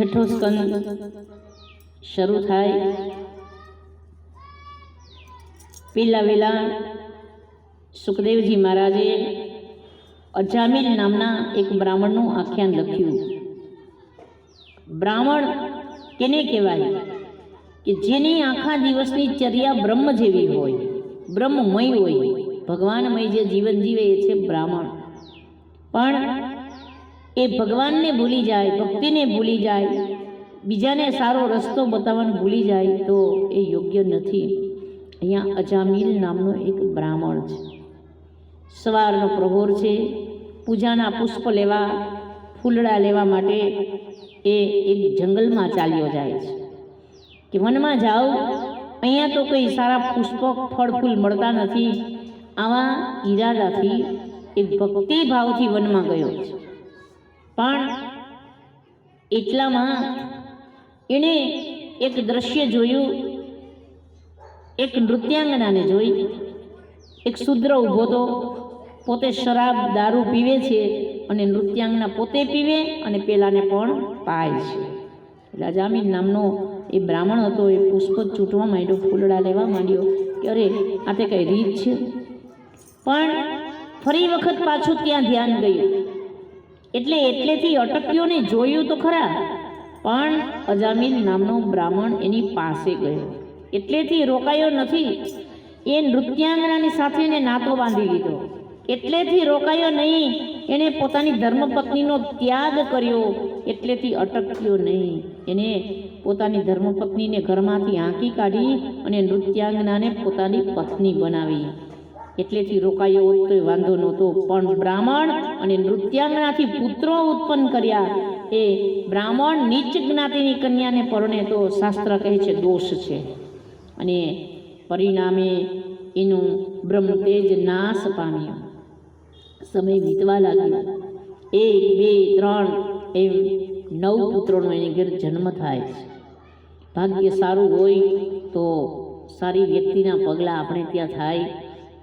છઠ્ઠો સ્કંદ શરૂ થાય. પેલા વેલા સુખદેવજી મહારાજે અજામિલ નામના એક બ્રાહ્મણનું આખ્યાન લખ્યું. બ્રાહ્મણ કેને કહેવાય? કે જેની આખા દિવસની ચર્યા બ્રહ્મ જેવી હોય, બ્રહ્મમય હોય, ભગવાનમય જે જીવન જીવે એ છે બ્રાહ્મણ. પણ એ ભગવાનને ભૂલી જાય, ભક્તિને ભૂલી જાય, બીજાને સારો રસ્તો બતાવવાનું ભૂલી જાય તો એ યોગ્ય નથી. અહીંયા અજામીલ નામનો એક બ્રાહ્મણ છે. સવારનો પ્રહોર છે. પૂજાના પુષ્પ લેવા, ફૂલડા લેવા માટે એ એક જંગલમાં ચાલ્યો જાય છે. કે વનમાં જાઓ, અહીંયા તો કંઈ સારા પુષ્પો ફળ ફૂલ મળતા નથી. આવા ઈરાદાથી એ ભક્તિભાવથી વનમાં ગયો છે. પણ એટલામાં એણે એક દ્રશ્ય જોયું, એક નૃત્યાંગનાને જોઈ. એક શુદ્ર ઊભો તો પોતે શરાબ, દારૂ પીવે છે અને નૃત્યાંગના પોતે પીવે અને પેલાને પણ પાય છે. રાજામીન નામનો એ બ્રાહ્મણ હતો, એ પુષ્પ ચૂંટવા માંડ્યો, ફૂલડા લેવા માંડ્યો કે અરે, આ તે કઈ રીત છે? પણ ફરી વખત પાછું ત્યાં ધ્યાન ગયું. એટલે એટલેથી અટક્યો ને જોયું તો ખરા. પણ અજામીન નામનો બ્રાહ્મણ એની પાસે ગયો. એટલેથી રોકાયો નથી. એ નૃત્યાંગનાની સાથે એને નાતો બાંધી લીધો. એટલેથી રોકાયો નહીં. એણે પોતાની ધર્મપત્નીનો ત્યાગ કર્યો. એટલેથી અટક્યો નહીં. એને પોતાની ધર્મપત્નીને ઘરમાંથી આંકી કાઢી અને નૃત્યાંગનાને પોતાની પત્ની બનાવી. એટલેથી રોકાયો હોત તો વાંધો નહોતો. પણ બ્રાહ્મણ અને નૃત્યાંગનાથી પુત્રો ઉત્પન્ન કર્યા. એ બ્રાહ્મણ નીચ જ્ઞાતિની કન્યાને પરણે તો શાસ્ત્ર કહે છે દોષ છે. અને પરિણામે એનું બ્રહ્મ તેજ નાશ પામ્યો. સમય વીતવા લાગ્યો. એક, બે, ત્રણ એમ નવ પુત્રોનો એની ઘેર જન્મ થાય છે. ભાગ્ય સારું હોય તો સારી વ્યક્તિના પગલાં આપણે ત્યાં થાય.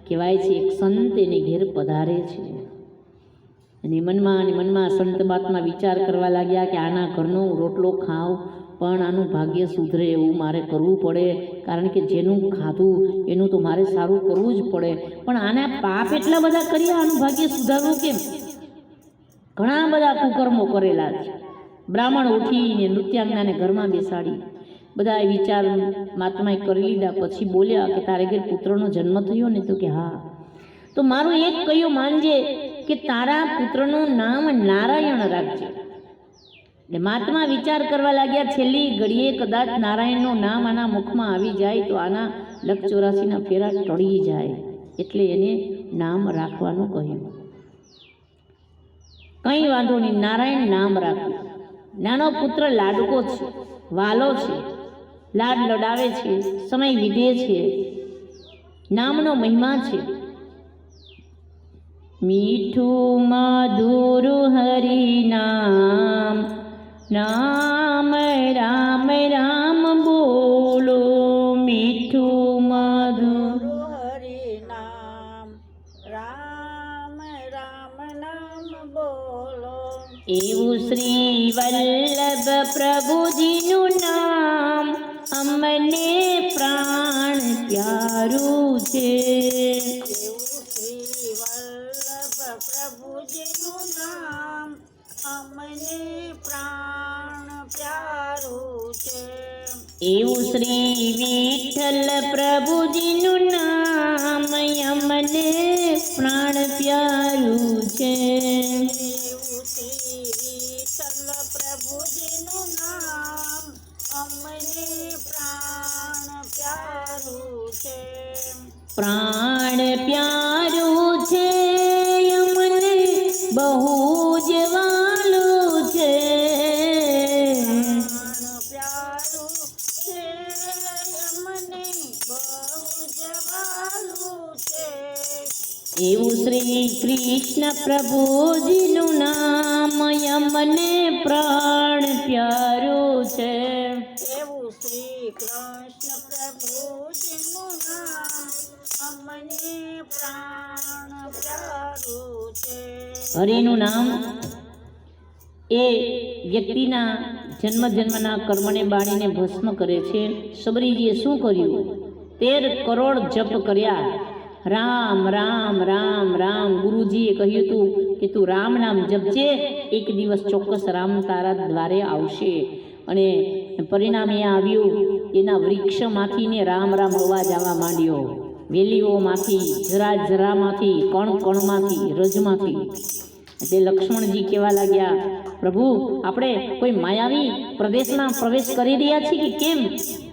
કહેવાય છે, એક સંત એને ઘેર પધારે છે. અને મનમાં અને મનમાં સંત બાતમાં વિચાર કરવા લાગ્યા કે આના ઘરનો રોટલો ખાવ, પણ આનું ભાગ્ય સુધરે એવું મારે કરવું પડે, કારણ કે જેનું ખાધું એનું તો મારે સારું કરવું જ પડે. પણ આના પાપ એટલા બધા કર્યા, આનું ભાગ્ય સુધારવું કેમ? ઘણા બધા કુકર્મો કરેલા છે. બ્રાહ્મણ ઉઠીને નૃત્યાંગનાને ઘરમાં બેસાડી. બધા વિચાર મહાત્માએ કરી લીધા. પછી બોલ્યા કે તારે ઘેર પુત્રનો જન્મ થયો ને તો કે હા. તો મારું એક કયો માનજે કે તારા પુત્રનું નામ નારાયણ રાખજે. એટલે મહાત્મા વિચાર કરવા લાગ્યા, છેલ્લી ઘડીએ કદાચ નારાયણનું નામ આના મુખમાં આવી જાય તો આના લખ ચોરાસીના ફેરા ટળી જાય. એટલે એને નામ રાખવાનું કહ્યું. કંઈ વાંધો નહીં, નારાયણ નામ રાખ્યું નાનો પુત્ર લાડકો છે, વાલો છે. લાડ લડાવે છે, સમય લીધે છે, નામનો મહિમા છે. મીઠું મધુર હરિનામ નામ, રામ રામ બોલો. મીઠું મધુર હરિ નામ, રામ રામ નામ બોલો. એવું શ્રી વલ્લભ પ્રભુજીનું પ્યારું છે પ્રભુજીનું નામ અમને પ્રાણ પ્યારું છે. એવું શ્રી વિઠ્ઠલ પ્રભુજીનું નામ અમને પ્રાણ પ્યારું છે. પ્રાણ પ્યારું છે મને બહુ જ વાલું છે. મને એવું શ્રી કૃષ્ણ પ્રભુજીનું નામ અમને પ્રાણ હરિનું નામ એ વ્યક્તિના જન્મ જન્મના કર્મને બાળીને ભસ્મ કરે છે. સબરીજીએ શું કર્યું? તેર કરોડ જપ કર્યા. રામ રામ રામ રામ. ગુરુજીએ કહ્યું હતું કે તું રામ નામ જપજે, એક દિવસ ચોક્કસ રામ તારા દ્વારે આવશે. અને પરિણામ એ આવ્યું, એના વૃક્ષમાંથી ને રામ રામ અવાજ આવવા માંડ્યો. વેલીઓમાંથી જરા જરામાંથી કણ કણમાંથી રજમાંથી. એટલે લક્ષ્મણજી કહેવા લાગ્યા, પ્રભુ, આપણે કોઈ માયાવી પ્રદેશમાં પ્રવેશ કરી રહ્યા છીએ કે કેમ?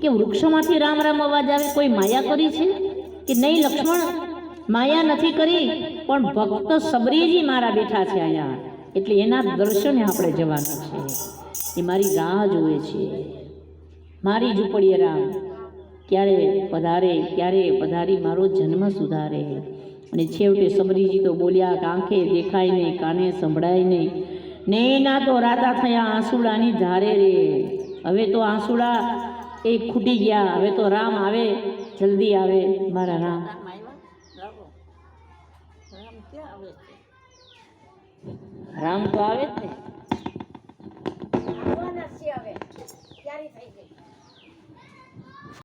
કે વૃક્ષોમાંથી રામ રામ અવાજ આવે, કોઈ માયા કરી છે? કે નહીં, લક્ષ્મણ? માયા નથી કરી, પણ ભક્ત સબરીજી મારા બેઠા છે અહીંયા. એટલે એના દર્શને આપણે જવાનું છે. એ મારી રાહ જોવે છે. મારી ઝૂંપડીએ રામ. ક્યારે પધારે, ક્યારે પધારી, મારો જન્મ સુધારે. અને છેવટે સબરીજી તો બોલ્યા, કાંખે આંખે દેખાય નહીં, કાને સંભળાય નહીં. ને ના તો રાતા થયા આંસુડાની ધારે રે. હવે તો આંસુડા એ ખૂટી ગયા, હવે તો રામ આવે, જલ્દી આવે. મારા રામ. રામ તો આવે જ ને.